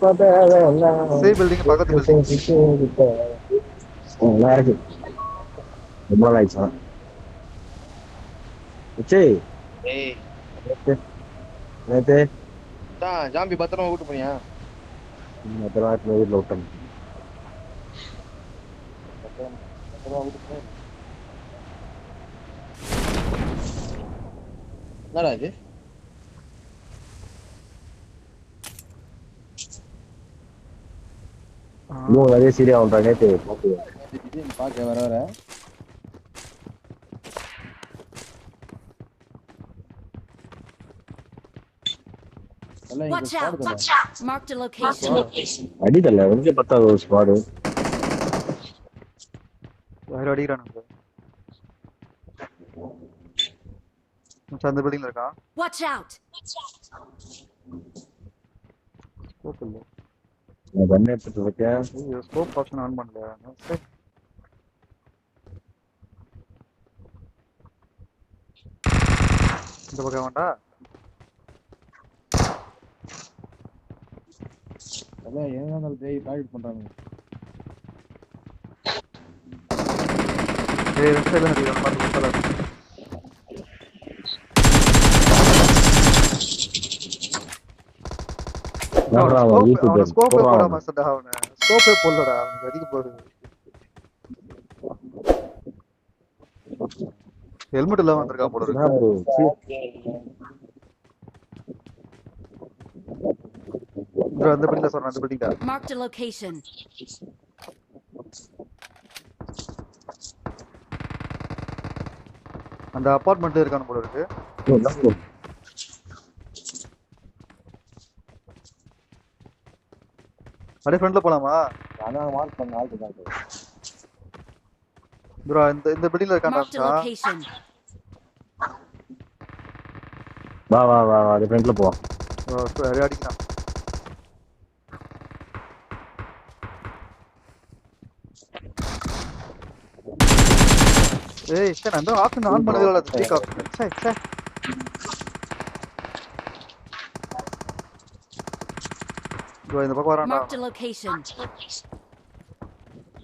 C building பக்கத்து building நல்லா இருக்கு. ரொம்ப நாள் ஆயிடுச்சா? சரி ஏய். நேத்து தான் ஜாம்பி பத்திரமா போனியா? பத்திரமா வீட்டுல விட்டேன். என்னடா இது? இன்னும் நிறைய சீரியா பண்றா நேத்து பாத்து. திடீர்னு பார்க்க வர வர எல்லாம் இங்க Watch out! Squad Marked a location. அடிதல்ல கொஞ்சம் பத்தாவது ஒரு ஸ்குவாடு வேற அடிக்கிறானுங்க மச்சான் அந்த பில்டிங்ல இருக்கான் Watch out! ஸ்கோப் இல்ல நான் பண்ண எடுத்துட்டு இருக்கேன் ஐயோ ஸ்கோப் ஆப்ஷன் ஆன் பண்ணல சரி. இந்த பக்கம் வேண்டா. அதான் எங்க இருந்தாலும் பேய் டார்கெட் பண்றாங்க ரெண்டு சைடுல பாத்து பாத்து என்னடா அவன் வீட்டுக்கு அவன ஸ்கோப்பே. போடாம சண்டா அவன ஸ்கோப்பே போடலடா அவனுக்கு அடிக்க போகுது ஹெல்மெட் இல்லாம வந்திருக்கான் போல இருக்கு அந்த பில்டிங்ல சொல்றேன் அந்த Marked a location. அந்த அபார்ட்மெண்ட்ல இருக்கான போல இருக்கு என்ன bro? அப்படியே ஃப்ரண்ட்ல போலாமா? அதான் மார்க் பண்ண ஆள் இருக்காங்க. ப்ரோ இந்த இந்த பில்டிங்ல location. வா வா வா வா ஃப்ரண்ட்ல போ நிறைய அடிக்கிறான். ஏய் சே நான் ஆப்ஷன் ஆன் பண்ணவே இல்ல speak option say say. Bro இந்த பக்கம் வரான்டா.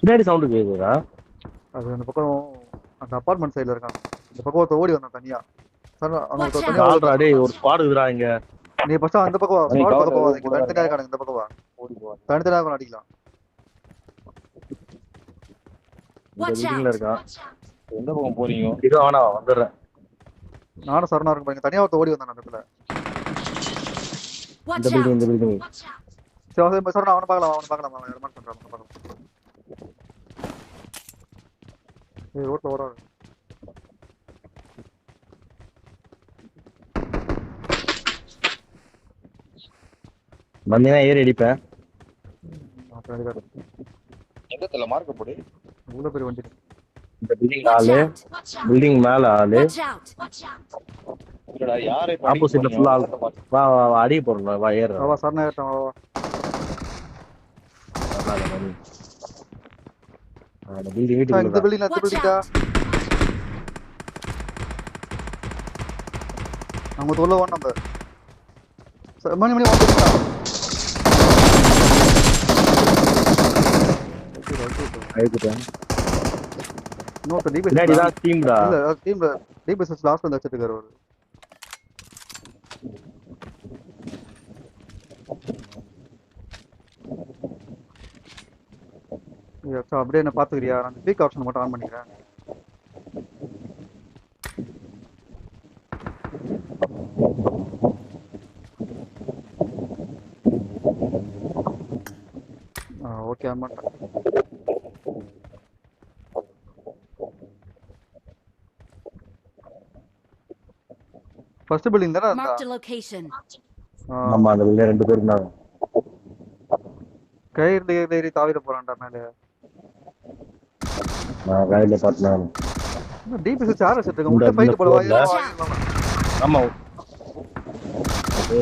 பின்னாடி சவுண்டு கேக்குதா அது அந்த பக்கம் அந்த அபார்ட்மெண்ட் சைடுல இருக்கான். இந்த பக்கம் ஒருத்தன் ஓடி வந்தான் தனியா. சார் அவன். தனியா ஆல்ரா டேய் ஒரு ஸ்குவாட் இருக்குடா இங்க. நீ ஃபர்ஸ்ட் அந்த பக்கம் வா. cover பக்கம் போவா பண்ணி இங்க தனித்தனியா இருக்கானுங்க இந்த பக்கம் வா. ஓடி போவாங்க தனித்தனியா அவன் அடிக்கலாம். பில்டிங்ல. இருக்கான். எந்த பக்கம் போறீங்க? இது வேணா வந்துடுறேன். நானும் சரணா இருக்கும் பாருங்க. தனியா ஒருத்தன் ஓடி வந்தான் அந்த இடத்துல. இந்த பில்டிங்! இந்த பில்டிங் சரி அவன் சரணா அவனை பார்க்கலாம் அவனை பார்க்கலாம் அவன் ரெமாண்ட் பண்றான் அவனை பார்க்கலாம் ஏய் ரோட்ல ஓட வந்தீங்கன்னா ஏறி அடிப்பேன் எங்கத்துல மார்க் போடு இவ்வளவு பெரிய வண்டி. இந்த பில்டிங் ஆளு! பில்டிங் மேல ஆளு ஆப்போசிட்ல ஃபுல்லா ஆளு வா வா அடிக்க போறோம் வா ஏறு வா, வா சரணா ஏற்றான் வா வா பில்டிங் இந்த பில்டிங் அந்த பில்டிங்கா! நம்ம உள்ள ஓட நம்ம மணி மணி வந்துட்டா அழுத்துட்டேன் இன்னொருத்தர் டிபிஎஸ் பின்னாடி தான் டீம்டா இல்ல டீம்ல டிபிஎஸ் லாஸ்ட் வந்து வச்சிட்டு இருக்காரு சரி, அப்படியே என்ன பாத்துக்கிறியா? நான் ஸ்பீக் ஆப்ஷன் மட்டும் ஆன் பண்ணிக்கிறேன். ஆ ஓகே பண்ணிட்டேன். ஃபர்ஸ்ட் பில்டிங் தானே ஆமா அந்த பில்டிங் ரெண்டு பேரும் இருந்தாங்க. கயிறு ஏறி ஏறி தாவிட போறான்டா மேலே. நான் கையில பார்த்தேன் டிபிஎஸ் சார் வச்சிட்டு இந்த- இருக்க ஃபைட் போல floor ல- வா ஆமா.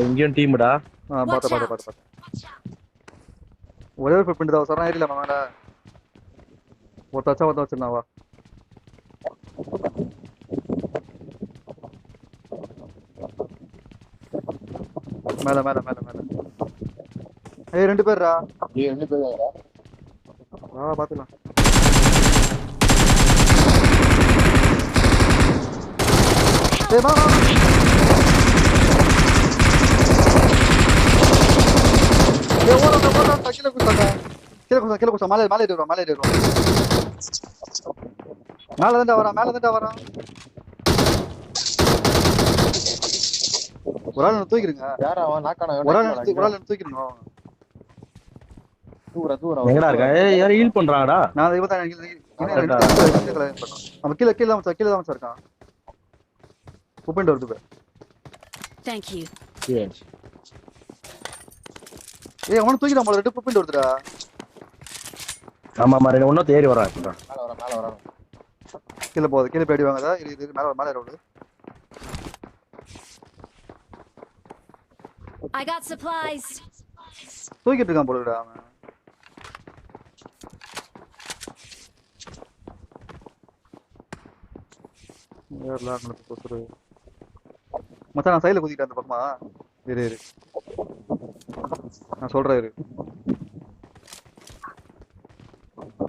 இங்கேயும் டீம்டா ஆ பாத்து பாத்து பாத்து பாத்து. ஒரே ஒரு ஃபுட் தான். சார் ஏறில மேல. ஒரு தச்சா வந்து வச்சிருந்தா வா. மேல மேல மேல மேல. ஏய் ரெண்டு பேர்ரா? ஏய் ரெண்டு வாங்கடா. வா பாத்துக்கலாம். ஏய் வா ஏய் ஓட ஓட ஓட கீழே குச்சாங்க கீழே குச்சா கீழே குச்சா மேலே மேலே ஏறிடுறோம் மேலே ஏறிடுறோம் மேலே தான்டா வரான் மேலே தான்டா வரான் ஒரு ஆள் தூக்கிடுங்க யாரா அவன் நாக்கான ஒரு ஆள் ஒரு ஆள் தூக்கிடணும் தூர தூர எங்கடா இருக்கா ஏய் யாரும் ஹீல் பண்றாங்கடா நான் இவன் தான் இது- இது- அவன் கீழே கீழே தான் கீழே தான் இருக்கான் உப்பிண்டு வருது பாரு. Thank you. ஏய் அவனை தூக்கிடாம போல ரெண்டு உப்பிண்டு வருதுடா ஆமா ஆமா ரெண்டு ஒன்னும் தேறி வரான் மேல வர மேல வர கீழே போகுது கீழே போய் அடி வாங்குதா இது இது மேலே மேலே ரோடு I got supplies. தூக்கிட்டு இருக்கான் போலடா அவன் வேற விளையாடுறது கொசுரு. மச்சான் நான் சைடுல குதிக்கிட்டேன் அந்த பக்கமா. இரு இரு. நான் சொல்றேன் இரு.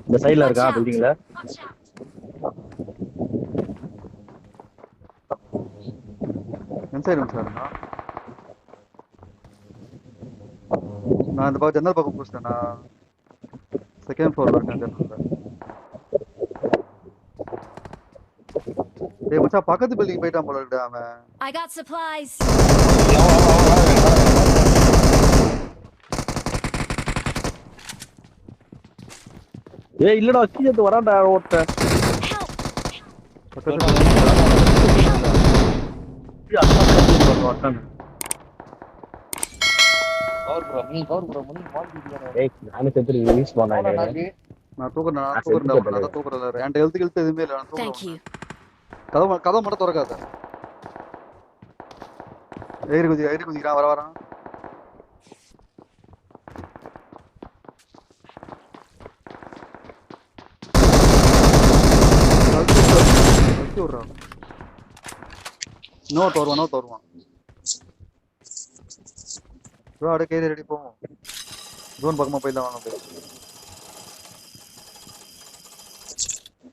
இந்த சைடுல இருக்கா பில்டிங்ல எந்த சைடு சார் நான் இந்த பக்கம் ஜன்னல் பக்கம் பூசிட்டேன் நான் செகண்ட் ஃப்ளோர்ல இருக்கேன் ஜன்னல்ல ஏய் மச்சான் பக்கத்து பில்டிங் போயிட்டான் போல இருக்குடா அவன். I got supplies. ஏய் இல்லடா கீழே வரான்டா ஓட்ட நானே தூக்குறேன் நான் தூக்குறேன் என்கிட்ட எழுத்து எழுத்து எதுவுமே இல்லை நான் Thank தூக்குறேன் you. கதவு கதவு மட்டும் திறக்காத. எகிரி குதி எகிரி குதிக்கிறான் வர வரான் விடுறான் நோட் வருவான் நோட் வருவான். ப்ரோ ரெடி போவோம். ஜோன் பக்கமா போயிடலாம் வாங்க போய்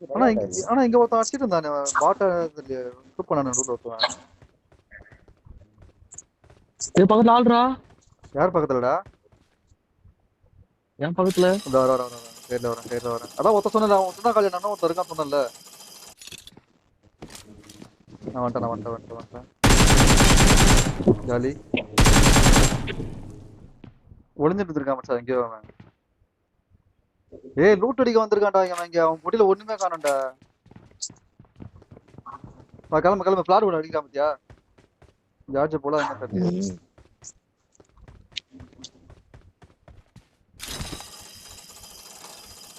ஆனா இங்க ஆனா இங்க ஒருத்தன் அடிச்சிட்டு இருந்தானே பாட்ட ஷூட் பண்ணானே ரூல் ஒருத்தன் இது பக்கத்துல ஆள்றா. யார் பக்கத்துலடா? என் பக்கத்துல. இந்த வர வர வர கையில வரேன் கையில வரேன் அதான் ஒருத்தன் சொன்னல அவன் சொன்னா காலையில நான் ஒருத்தன் இருக்கான் சொன்னல நான் வந்துட்டேன் நான் வந்துட்டேன் வந்துட்டேன் வந்துட்டேன். ஜாலி. ஒளிஞ்சிட்டு இருக்கான் மச்சான் எங்கேயோ அவன். ஏய் லூட் அடிக்க வந்திருக்கான்டா இவன் இங்க. அவன் முடியல ஒண்ணுமே காணோம்டா. வா கிளம்ப கிளம்ப. பிளாட் கூட அடிக்கலாம் பத்தியா ஜார்ஜ் போல என்ன தெரியல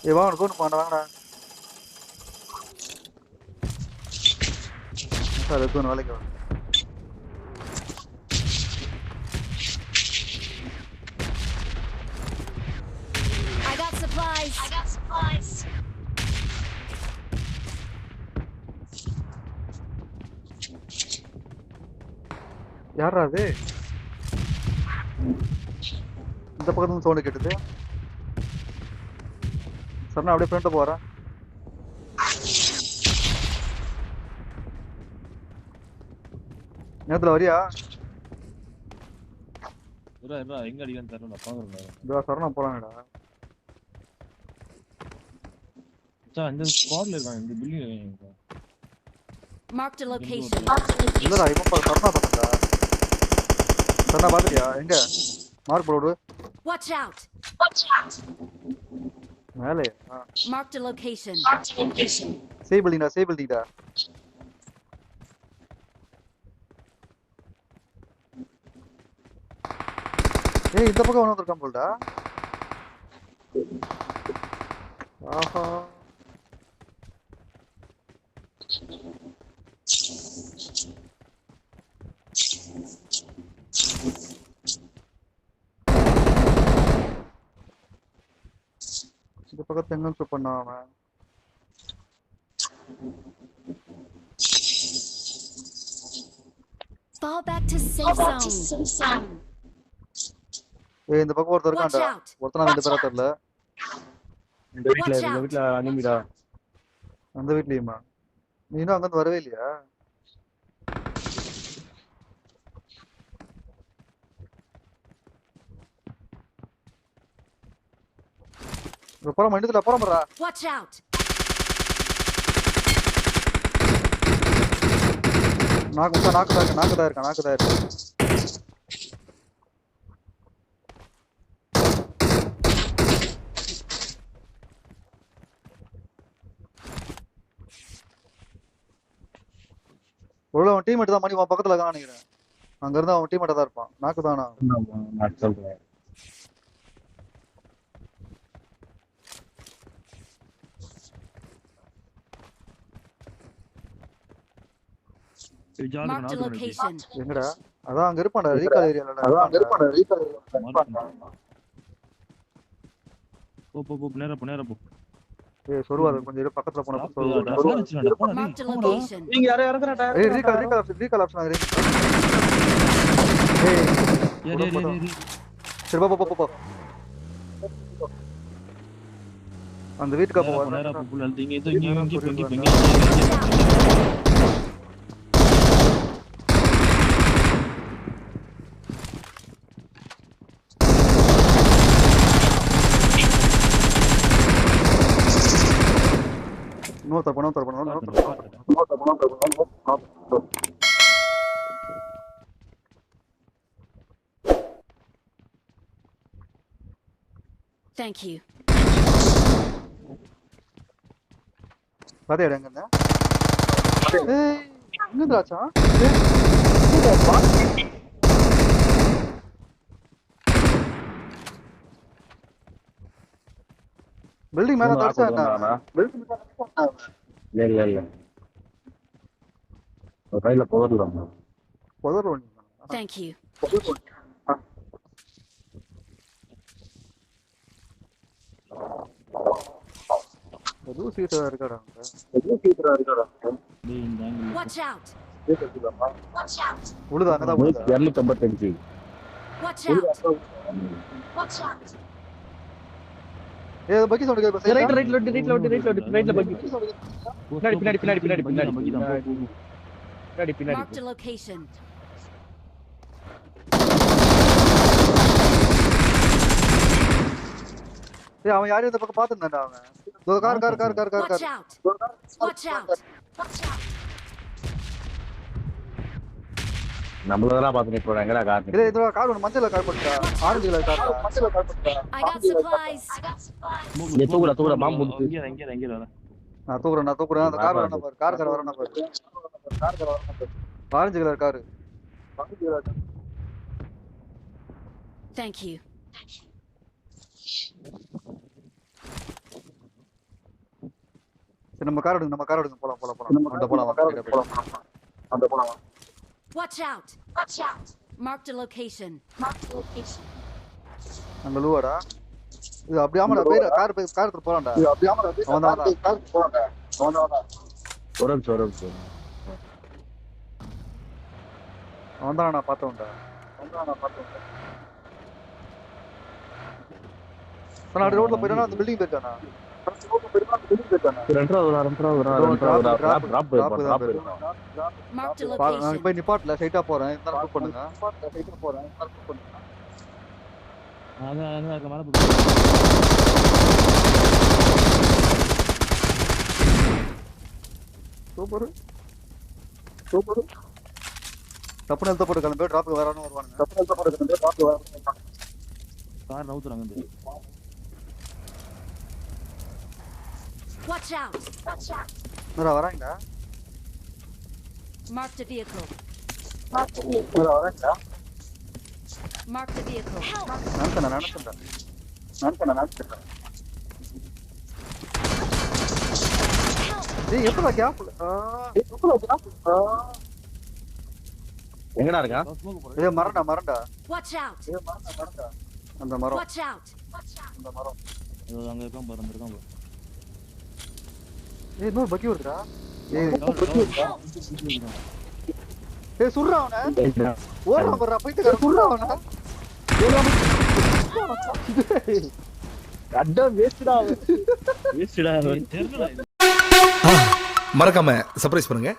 ஏய் வாங்க ஃபோன் பண்ண வாங்கடா. சார் எதுவும் வேலைக்கு வாங்க I got supplies. I got supplies. யாரா அது இந்த பக்கத்துல சவுண்ட் கேட்டுது. சார் நான் அப்படியே ஃப்ரெண்ட போறேன் நேரத்துல வரியா? இருடா இருடா எங்க அடிக்கன்னு தெரியல நான் பாக்குறேன் இந்த சரணா போறானடா. மச்சான் இந்த ஸ்குவாட்ல இருக்கான் இந்த பில்டிங்ல இருக்கான் Marked a location. இல்லடா இவன் பாரு சரணா பார்த்தா சரணா பாத்துட்டியா எங்க மார்க் போடு Watch out. மேலே Marked a location. சே பில்டிங்டா சே பில்டிங்டா ஏய் இந்த பக்கம் ஒன்று இருக்கான் போல்டா ஆஹா எங்க ஷூட் பண்ணான் அவன் Fall back to safe zone. ஏய் இந்த பக்கம் ஒருத்தர் இருக்கான்டா! ஒருத்தனா ரெண்டு பேரா தெரியல. இந்த வீட்ல இந்த வீட்ல அனிமிடா அந்த வீட்லயுமா? நீ இன்னும் அங்கிருந்து வரவே இல்லையா? போறோம் மண்டத்துல போறோம் போறா Watch out! நாக்கு முட்டா நாக்கு தான் நாக்கு தான் இருக்கா நாக்கு தான் இருக்கு. ஒருவேளை அவன் டீம்மேட் தான் மணி பக்கத்துல இருக்கான்னு நினைக்கிறேன். அங்க இருந்து அவன் டீம்மேட்டா தான் இருப்பான். நாக்கு தானா? நான் சொல்றேன். அதான் அங்க இருப்பான்டா ரீகால் ஏரியாலடா போ போ போ நேரா போ நேரா போ ஏய் சொல்லுவாரு கொஞ்சம் இரு பக்கத்துல போன location. நீங்க யாரோ இறக்குறடா ஏய் recall recall option recall option ஆகுது ஏய் ஏறு, ஏறு, ஏறு, ஏறு. சரி போ போ போ போ அந்த வீட்டுக்கு நேரா போ போ, நேரா போ, புள்ள. இங்க, இதோ, இங்க, இங்க, இங்க, இங்க, பண்ண ஒருத்தர் பண்ண பாத்துட்டு, பாத்துட்டு. Thank you. பாத்தியா எங்க இருந்த ஏய் எங்க திராட்சா பில்டிங் மேல இல்ல இல்ல இல்ல. ஒரு கையில போடலாம் புதர் ஒண்ணு Thank you. எதுவும் சீட்டா இருக்காடா டேய், இந்த ல. Watch out! Watch out! உழுது அங்கதான் உழுதா. இருநூத்தி ஐம்பத்தஞ்சு Watch out! ஏய் பக்கி சவுண்ட் கேக்குது ரைட் சைடுல ரைட்ல ஓட்டு ரைட்ல ஓட்டு ரைட்ல ஓட்டு ரைட்ல பக்கி பின்னாடி, போ, பின்னாடி, பின்னாடி, பின்னாடி, பக்கி தான், பின்னாடி. போ, போ, போ. பின்னாடி பின்னாடி Marked a location. ஏய் அவன் யாரையும் இந்த பக்கம் பாத்துட்டான்டா அவன் இதோ car car car car car Watch car out! Watch out! Watch out! நம்மளதெல்லாம் பார்த்து நிற்போம் எங்கடா கார் இதே இதோ கார் ஒன்று மஞ்சள் கார் போட்டுடா ஆரஞ்சு கலர் கார் மஞ்சள் கார் போட்டுடா I got supplies. I got supplies. போ, இங்க போ, தூக்குடா, போ, தூக்குடா, போ, பாம்பு போட்டு. இங்கே இங்கே இங்கே வரேன். நான் தூக்குறேன் நான் தூக்குறேன் அந்த கார் வரணும் பாரு கார் கார் வரணும் பாரு கார் கார் வரணும் பாரு orange colour car Thank you. சரி நம்ம கார் எடுங்க நம்ம கார் எடுங்க போலாம் போலாம் போலாம் அந்த போலாம் அந்த போலாம் Watch out! Watch out! Marked a location. Marked a location. அங்க லூவாடா? இது அப்படி ஆமாடா போய் கார் போய் கார் எடுத்து போலாம்டா. அவன் தான் கார் போலாம்டா. அவன் தான் ஒரு நிமிஷம் ஒரு நிமிஷம். அவன் தான் நான் பார்த்தவன்டா. அவன் தான் நான் பார்த்தவன்டா. நான் ரோட்ல போயிட்டா அந்த பில்டிங் போயிருக்கானா? போய் நிப்பாட்ல ஸ்ட்ரைட்டா போறேன். இருந்தாலும் புக் பண்ணுங்க. போறேன் அதான், அதான், அங்க மேல போ. சூப்பர். சூப்பர். தப்பு நிறுத்த போட்டு கிளம்பி. டிராப்புக்கு வேறானு வருவானுங்க. தப்பு நிறுத்த போட்டு கிளம்பி. டிராப்புக்கு வேற கார் நவுத்துறாங்க இந்த. Watch out! Watch out! என்னடா வராங்கடா Marked a vehicle. என்னடா வராங்கடா Marked a vehicle. நினைச்சேன் நினைச்சேன் நினைச்சேன் நினைச்சேன் ஏய் எப்படா கேப்ல எப்படா கேப்ல எங்கடா இருக்கா. ஏய் மரண்டா மரண்டா Watch out! ஏய் மரண்டா மரண்டா அந்த மரம் Watch out! அந்த மரம் அங்க இருக்கான் பாரு, அங்க இருக்கான் பாரு. ஏய் இன்னொரு பக்கி வருதுடா. ஏய் சுடுறா அவனை. ஓடுறா போடுறா போயிட்டு சுடுறா அவனை. அதான் வேஸ்டா வேஸ்டா தெரியல மறக்காம சர்ப்ரைஸ் பண்ணுங்க.